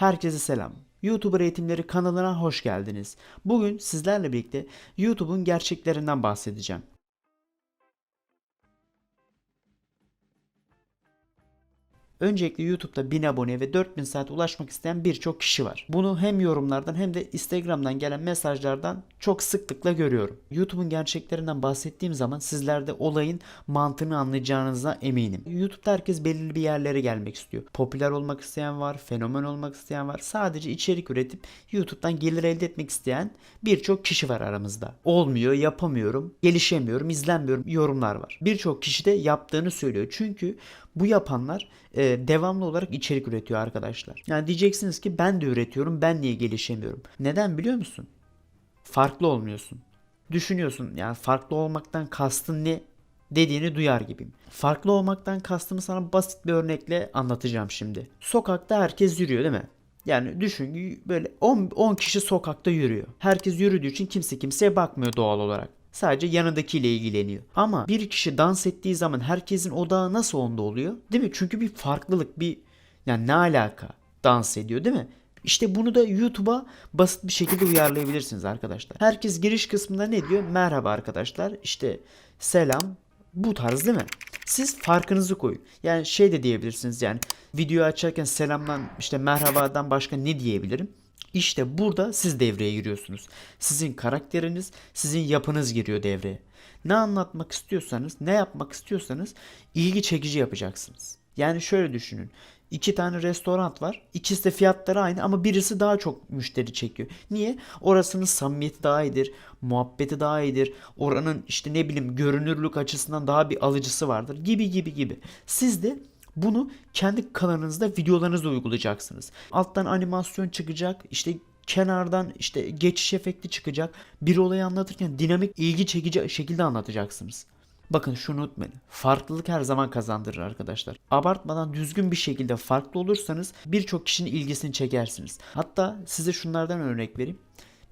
Herkese selam. YouTuber Eğitimleri kanalına hoş geldiniz. Bugün sizlerle birlikte YouTube'un gerçeklerinden bahsedeceğim. Öncelikle YouTube'da 1000 aboneye ve 4000 saat ulaşmak isteyen birçok kişi var. Bunu hem yorumlardan hem de Instagram'dan gelen mesajlardan çok sıklıkla görüyorum. YouTube'un gerçeklerinden bahsettiğim zaman sizler de olayın mantığını anlayacağınıza eminim. YouTube'da herkes belirli bir yerlere gelmek istiyor. Popüler olmak isteyen var, fenomen olmak isteyen var. Sadece içerik üretip YouTube'dan gelir elde etmek isteyen birçok kişi var aramızda. Olmuyor, yapamıyorum, gelişemiyorum, izlenmiyorum yorumlar var. Birçok kişi de yaptığını söylüyor. Çünkü bu yapanlar e, devamlı olarak içerik üretiyor arkadaşlar. Yani diyeceksiniz ki ben de üretiyorum, ben niye gelişemiyorum? Neden biliyor musun? Farklı olmuyorsun. Düşünüyorsun yani farklı olmaktan kastın ne dediğini duyar gibiyim. Farklı olmaktan kastımı sana basit bir örnekle anlatacağım şimdi. Sokakta herkes yürüyor değil mi? Yani düşün böyle 10, 10 kişi sokakta yürüyor. Herkes yürüdüğü için kimse kimseye bakmıyor doğal olarak. Sadece yanındakiyle ilgileniyor. Ama bir kişi dans ettiği zaman herkesin odağı nasıl onda oluyor? Değil mi? Çünkü bir farklılık, bir yani ne alaka dans ediyor değil mi? İşte bunu da YouTube'a basit bir şekilde uyarlayabilirsiniz arkadaşlar. Herkes giriş kısmında ne diyor? Merhaba arkadaşlar. İşte selam. Bu tarz değil mi? Siz farkınızı koyun. Yani şey de diyebilirsiniz yani video açarken selamdan işte merhabadan başka ne diyebilirim? İşte burada siz devreye giriyorsunuz. Sizin karakteriniz, sizin yapınız giriyor devreye. Ne anlatmak istiyorsanız, ne yapmak istiyorsanız ilgi çekici yapacaksınız. Yani şöyle düşünün. İki tane restoran var. İkisi de fiyatları aynı ama birisi daha çok müşteri çekiyor. Niye? Orasının samimiyeti daha iyidir. Muhabbeti daha iyidir. Oranın işte ne bileyim görünürlük açısından daha bir alıcısı vardır. Gibi gibi gibi. Siz de bunu kendi kanalınızda videolarınızda uygulayacaksınız. Alttan animasyon çıkacak. işte kenardan işte geçiş efekti çıkacak. Bir olayı anlatırken dinamik ilgi çekici şekilde anlatacaksınız. Bakın şunu unutmayın. Farklılık her zaman kazandırır arkadaşlar. Abartmadan düzgün bir şekilde farklı olursanız birçok kişinin ilgisini çekersiniz. Hatta size şunlardan örnek vereyim.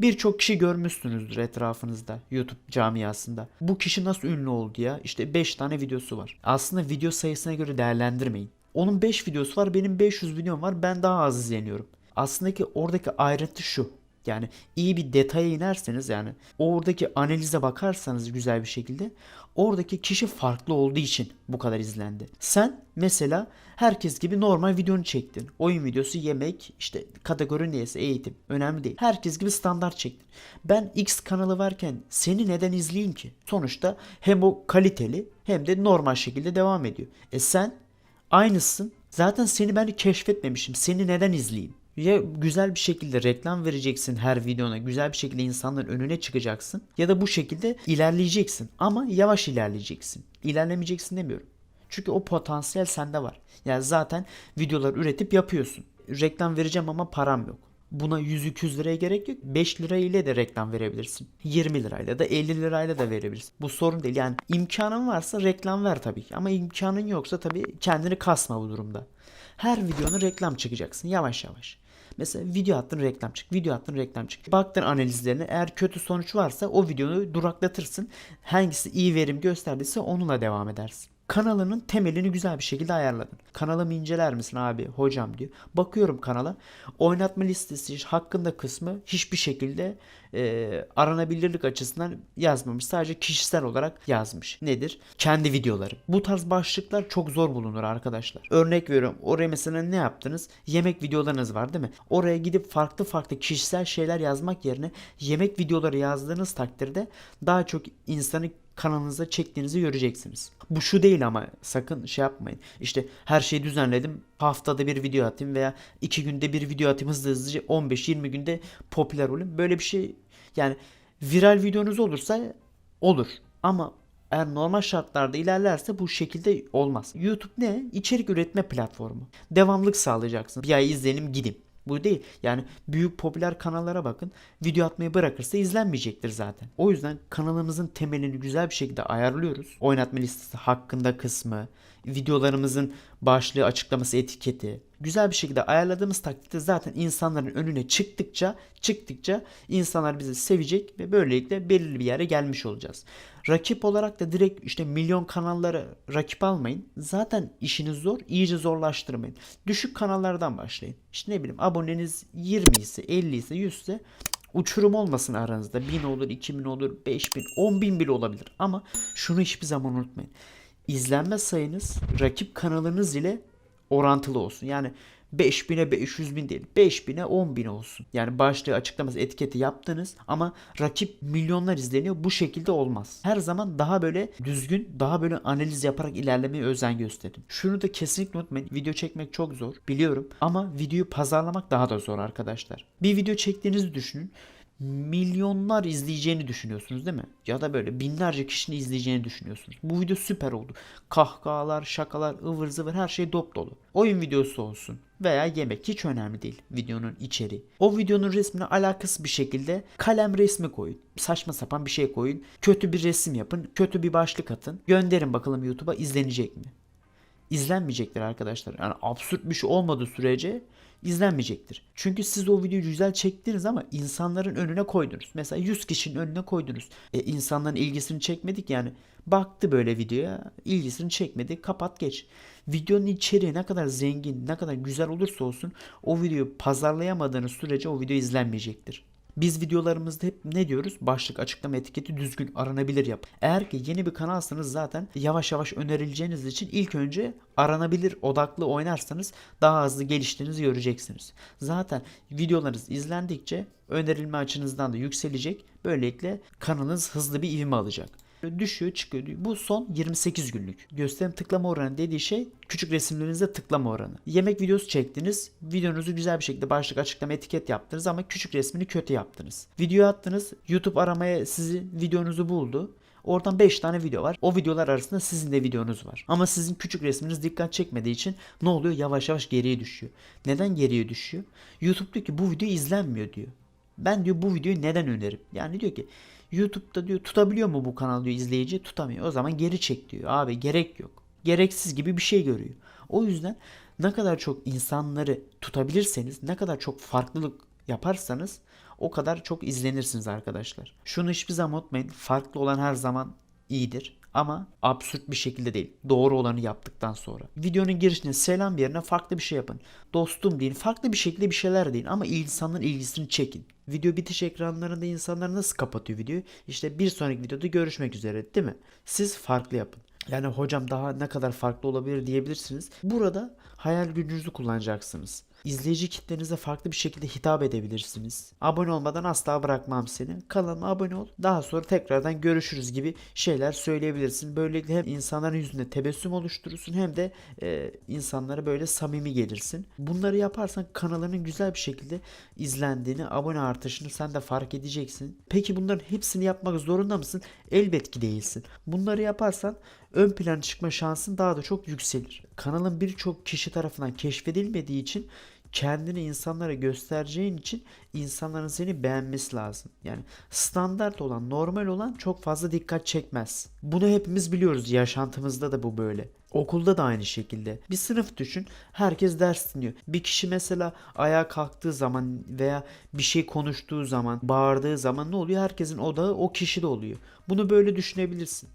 Birçok kişi görmüşsünüzdür etrafınızda YouTube camiasında. Bu kişi nasıl ünlü oldu ya? İşte 5 tane videosu var. Aslında video sayısına göre değerlendirmeyin. Onun 5 videosu var, benim 500 videom var. Ben daha az izleniyorum. Aslında ki oradaki ayrıntı şu. Yani iyi bir detaya inerseniz yani oradaki analize bakarsanız güzel bir şekilde oradaki kişi farklı olduğu için bu kadar izlendi. Sen mesela herkes gibi normal videonu çektin. Oyun videosu, yemek, işte kategori neyse eğitim önemli değil. Herkes gibi standart çektin. Ben X kanalı varken seni neden izleyeyim ki? Sonuçta hem o kaliteli hem de normal şekilde devam ediyor. E sen aynısın. Zaten seni ben keşfetmemişim. Seni neden izleyeyim? Ya güzel bir şekilde reklam vereceksin her videona, güzel bir şekilde insanların önüne çıkacaksın ya da bu şekilde ilerleyeceksin ama yavaş ilerleyeceksin. İlerlemeyeceksin demiyorum. Çünkü o potansiyel sende var. Yani zaten videolar üretip yapıyorsun. Reklam vereceğim ama param yok. Buna 100-200 liraya gerek yok. 5 lira ile de reklam verebilirsin. 20 lirayla da 50 lirayla da verebilirsin. Bu sorun değil. Yani imkanın varsa reklam ver tabii ki. Ama imkanın yoksa tabii kendini kasma bu durumda. Her videonun reklam çıkacaksın yavaş yavaş. Mesela video attın reklam çık, video attın reklam çık. Baktın analizlerine eğer kötü sonuç varsa o videonu duraklatırsın. Hangisi iyi verim gösterdiyse onunla devam edersin. Kanalının temelini güzel bir şekilde ayarladın. Kanalımı inceler misin abi hocam diyor. Bakıyorum kanala. Oynatma listesi hakkında kısmı hiçbir şekilde e, aranabilirlik açısından yazmamış. Sadece kişisel olarak yazmış. Nedir? Kendi videoları. Bu tarz başlıklar çok zor bulunur arkadaşlar. Örnek veriyorum. Oraya mesela ne yaptınız? Yemek videolarınız var değil mi? Oraya gidip farklı farklı kişisel şeyler yazmak yerine yemek videoları yazdığınız takdirde daha çok insanı kanalınıza çektiğinizi göreceksiniz. Bu şu değil ama sakın şey yapmayın. İşte her şeyi düzenledim. Haftada bir video atayım veya iki günde bir video atayım hızlı hızlıca 15-20 günde popüler olayım. Böyle bir şey yani viral videonuz olursa olur. Ama eğer normal şartlarda ilerlerse bu şekilde olmaz. YouTube ne? İçerik üretme platformu. Devamlık sağlayacaksın. Bir ay izlenim gideyim. Bu değil. Yani büyük popüler kanallara bakın. Video atmayı bırakırsa izlenmeyecektir zaten. O yüzden kanalımızın temelini güzel bir şekilde ayarlıyoruz. Oynatma listesi hakkında kısmı, videolarımızın başlığı, açıklaması, etiketi güzel bir şekilde ayarladığımız takdirde zaten insanların önüne çıktıkça çıktıkça insanlar bizi sevecek ve böylelikle belirli bir yere gelmiş olacağız. Rakip olarak da direkt işte milyon kanalları rakip almayın. Zaten işiniz zor. iyice zorlaştırmayın. Düşük kanallardan başlayın. İşte ne bileyim aboneniz 20 ise 50 ise 100 ise uçurum olmasın aranızda. 1000 olur, 2000 olur, 5000, 10000 bile olabilir. Ama şunu hiçbir zaman unutmayın. İzlenme sayınız rakip kanalınız ile orantılı olsun. Yani 5000'e 500 bin değil 5000'e 10 bin olsun. Yani başlığı açıklaması etiketi yaptınız ama rakip milyonlar izleniyor bu şekilde olmaz. Her zaman daha böyle düzgün daha böyle analiz yaparak ilerlemeye özen gösterin. Şunu da kesinlikle unutmayın video çekmek çok zor biliyorum ama videoyu pazarlamak daha da zor arkadaşlar. Bir video çektiğinizi düşünün milyonlar izleyeceğini düşünüyorsunuz değil mi? Ya da böyle binlerce kişinin izleyeceğini düşünüyorsunuz. Bu video süper oldu. Kahkahalar, şakalar, ıvır zıvır her şey dop dolu. Oyun videosu olsun veya yemek hiç önemli değil videonun içeriği. O videonun resmine alakası bir şekilde kalem resmi koyun. Saçma sapan bir şey koyun. Kötü bir resim yapın. Kötü bir başlık atın. Gönderin bakalım YouTube'a izlenecek mi? İzlenmeyecektir arkadaşlar. Yani absürt bir şey olmadığı sürece izlenmeyecektir. Çünkü siz o videoyu güzel çektiniz ama insanların önüne koydunuz. Mesela 100 kişinin önüne koydunuz. E, insanların ilgisini çekmedik yani. Baktı böyle videoya, ilgisini çekmedi, kapat geç. Videonun içeriği ne kadar zengin, ne kadar güzel olursa olsun o videoyu pazarlayamadığınız sürece o video izlenmeyecektir. Biz videolarımızda hep ne diyoruz? Başlık, açıklama, etiketi düzgün aranabilir yap. Eğer ki yeni bir kanalsanız zaten yavaş yavaş önerileceğiniz için ilk önce aranabilir odaklı oynarsanız daha hızlı geliştiğinizi göreceksiniz. Zaten videolarınız izlendikçe önerilme açınızdan da yükselecek. Böylelikle kanalınız hızlı bir ivme alacak düşüyor çıkıyor. Bu son 28 günlük. Gösterim tıklama oranı dediği şey küçük resimlerinizde tıklama oranı. Yemek videosu çektiniz. Videonuzu güzel bir şekilde başlık açıklama etiket yaptınız ama küçük resmini kötü yaptınız. Video attınız. YouTube aramaya sizi videonuzu buldu. Oradan 5 tane video var. O videolar arasında sizin de videonuz var. Ama sizin küçük resminiz dikkat çekmediği için ne oluyor? Yavaş yavaş geriye düşüyor. Neden geriye düşüyor? YouTube diyor ki bu video izlenmiyor diyor. Ben diyor bu videoyu neden öneririm? Yani diyor ki YouTube'da diyor tutabiliyor mu bu kanal diyor izleyici tutamıyor. O zaman geri çek diyor. Abi gerek yok. Gereksiz gibi bir şey görüyor. O yüzden ne kadar çok insanları tutabilirseniz, ne kadar çok farklılık yaparsanız o kadar çok izlenirsiniz arkadaşlar. Şunu hiçbir zaman unutmayın. Farklı olan her zaman iyidir. Ama absürt bir şekilde değil. Doğru olanı yaptıktan sonra. Videonun girişine selam yerine farklı bir şey yapın. Dostum deyin. Farklı bir şekilde bir şeyler deyin. Ama insanların ilgisini çekin. Video bitiş ekranlarında insanlar nasıl kapatıyor videoyu? İşte bir sonraki videoda görüşmek üzere değil mi? Siz farklı yapın. Yani hocam daha ne kadar farklı olabilir diyebilirsiniz. Burada hayal gücünüzü kullanacaksınız. İzleyici kitlenize farklı bir şekilde hitap edebilirsiniz. Abone olmadan asla bırakmam seni. Kanalıma abone ol. Daha sonra tekrardan görüşürüz gibi şeyler söyleyebilirsin. Böylelikle hem insanların yüzünde tebessüm oluşturursun hem de e, insanlara böyle samimi gelirsin. Bunları yaparsan kanalının güzel bir şekilde izlendiğini, abone artışını sen de fark edeceksin. Peki bunların hepsini yapmak zorunda mısın? Elbet ki değilsin. Bunları yaparsan ön plana çıkma şansın daha da çok yükselir. Kanalın birçok kişi tarafından keşfedilmediği için kendini insanlara göstereceğin için insanların seni beğenmesi lazım. Yani standart olan, normal olan çok fazla dikkat çekmez. Bunu hepimiz biliyoruz. Yaşantımızda da bu böyle. Okulda da aynı şekilde. Bir sınıf düşün. Herkes ders dinliyor. Bir kişi mesela ayağa kalktığı zaman veya bir şey konuştuğu zaman, bağırdığı zaman ne oluyor? Herkesin odağı o kişide oluyor. Bunu böyle düşünebilirsin.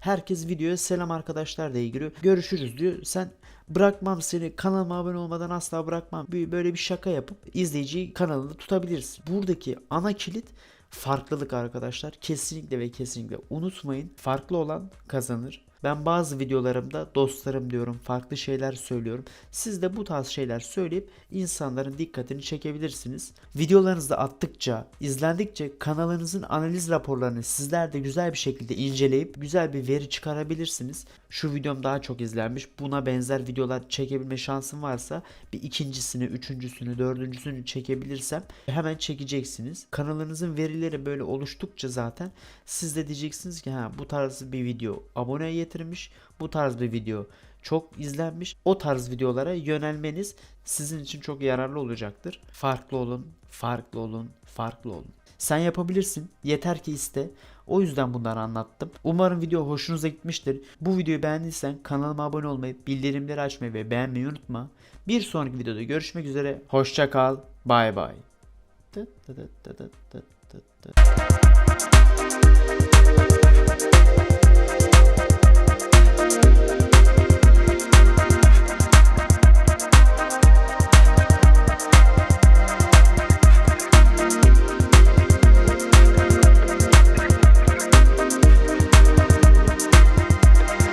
Herkes videoya selam arkadaşlar diye giriyor. Görüşürüz diyor. Sen bırakmam seni kanalıma abone olmadan asla bırakmam. Böyle bir şaka yapıp izleyiciyi kanalında tutabilirsin. Buradaki ana kilit farklılık arkadaşlar. Kesinlikle ve kesinlikle unutmayın. Farklı olan kazanır. Ben bazı videolarımda dostlarım diyorum, farklı şeyler söylüyorum. Siz de bu tarz şeyler söyleyip insanların dikkatini çekebilirsiniz. Videolarınızda attıkça, izlendikçe kanalınızın analiz raporlarını sizler de güzel bir şekilde inceleyip güzel bir veri çıkarabilirsiniz. Şu videom daha çok izlenmiş. Buna benzer videolar çekebilme şansım varsa bir ikincisini, üçüncüsünü, dördüncüsünü çekebilirsem hemen çekeceksiniz. Kanalınızın verileri böyle oluştukça zaten siz de diyeceksiniz ki ha bu tarz bir video aboneye getirmiş. Bu tarz bir video çok izlenmiş. O tarz videolara yönelmeniz sizin için çok yararlı olacaktır. Farklı olun, farklı olun, farklı olun. Sen yapabilirsin. Yeter ki iste. O yüzden bunları anlattım. Umarım video hoşunuza gitmiştir. Bu videoyu beğendiysen kanalıma abone olmayı, bildirimleri açmayı ve beğenmeyi unutma. Bir sonraki videoda görüşmek üzere. Hoşça kal. Bay bay.